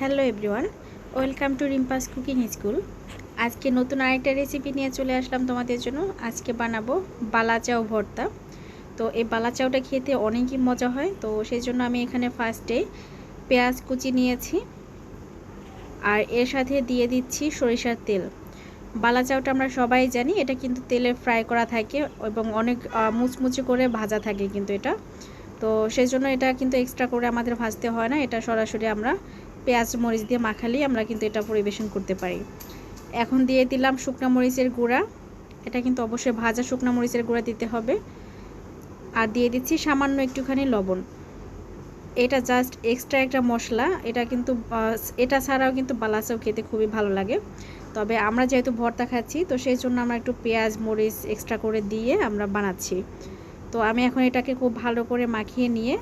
Hello everyone, welcome to Rimpa's cooking school. আজকে নতুন আরেকটা রেসিপি নিয়ে চলে আসলাম তোমাদের জন্য। আজকে বানাবো বালাচাও ভর্তা। তো এই বালাচাওটা খেতে অনেকই মজা হয়, তো সেই জন্য আমি এখানে ফার্স্টে পেঁয়াজ কুচি নিয়েছি আর এর সাথে দিয়ে দিচ্ছি সরিষার তেল। বালাচাওটা আমরা সবাই জানি, এটা কিন্তু তেলে ফ্রাই করা থাকে এবং অনেক মুচমুচে করে ভাজা থাকে কিন্তু এটা। তো সেই জন্য এটা কিন্তু এক্সট্রা করে আমাদের ভাজতে হয় না, এটা সরাসরি আমরা পেঁয়াজ, মরিচ দিয়ে মাখালেই আমরা কিন্তু এটা পরিবেশন করতে পারি। এখন দিয়ে দিলাম শুকনা মরিচের গুঁড়া। এটা কিন্তু অবশ্যই ভাজা শুকনা মরিচের গুঁড়া দিতে হবে। আর দিয়ে দিচ্ছি সামান্য একটুখানি লবণ। এটা জাস্ট এক্সট্রা একটা মশলা। এটা কিন্তু, এটা ছাড়াও কিন্তু বালাচাও খেতে খুবই ভালো লাগে। তবে আমরা যেহেতু ভর্তা খাচ্ছি, তো সেই জন্য আমরা একটু পেঁয়াজ, মরিচ এক্সট্রা করে দিয়ে আমরা বানাচ্ছি। তো আমি এখন এটাকে খুব ভালো করে মাখিয়ে নিয়ে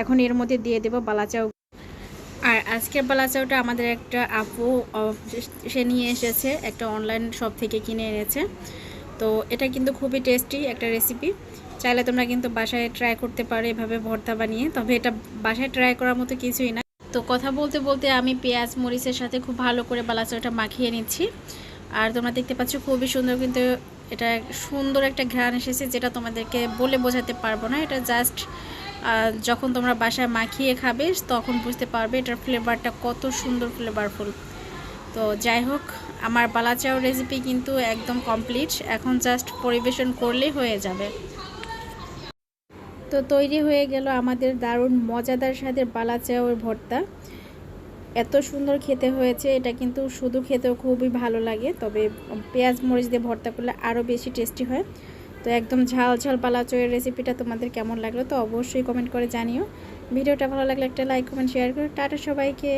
এখন এর মধ্যে দিয়ে দেবো বালাচাও আজকের বালাচাওটা আমাদের একটা আপু সে নিয়ে এসেছে, একটা অনলাইন শপ থেকে কিনে এনেছে। তো এটা কিন্তু খুবই টেস্টি একটা রেসিপি চাইলে তোমরা কিন্তু বাসায় ট্রাই করতে পারো এভাবে ভর্তা বানিয়ে, তবে এটা বাসায় ট্রাই করার মতো কিছুই না। তো কথা বলতে বলতে আমি পেঁয়াজ, মরিচের সাথে খুব ভালো করে বালাচাওটা মাখিয়ে নিচ্ছি। আর তোমরা দেখতে পাচ্ছ খুবই সুন্দর কিন্তু এটা সুন্দর একটা ঘ্রাণ এসেছে, যেটা তোমাদেরকে বলে বোঝাতে পারব না। এটা জাস্ট যখন তোমরা বাসায় মাখিয়ে খাবে, তখন বুঝতে পারবে এটার ফ্লেভারটা কত সুন্দর ফ্লেভারফুল তো যাই হোক, আমার বালাচাও রেসিপি কিন্তু একদম কমপ্লিট এখন জাস্ট পরিবেশন করলেই হয়ে যাবে। তো তৈরি হয়ে গেল আমাদের দারুণ মজাদার স্বাদের বালাচাওয়ের ভর্তা। এত সুন্দর খেতে হয়েছে, এটা কিন্তু শুধু খেতেও খুবই ভালো লাগে, তবে পেঁয়াজ মরিচ দিয়ে ভর্তা করলে আরও বেশি টেস্টি হয়। তো একদম ঝাল ঝাল পালা চয়ের রেসিপিটা তোমাদের কেমন লাগল তো অবশ্যই কমেন্ট করে জানিও। ভিডিওটা ভালো লাগলে একটা লাইক কমেন্ট শেয়ার করো। টাটা সবাইকে।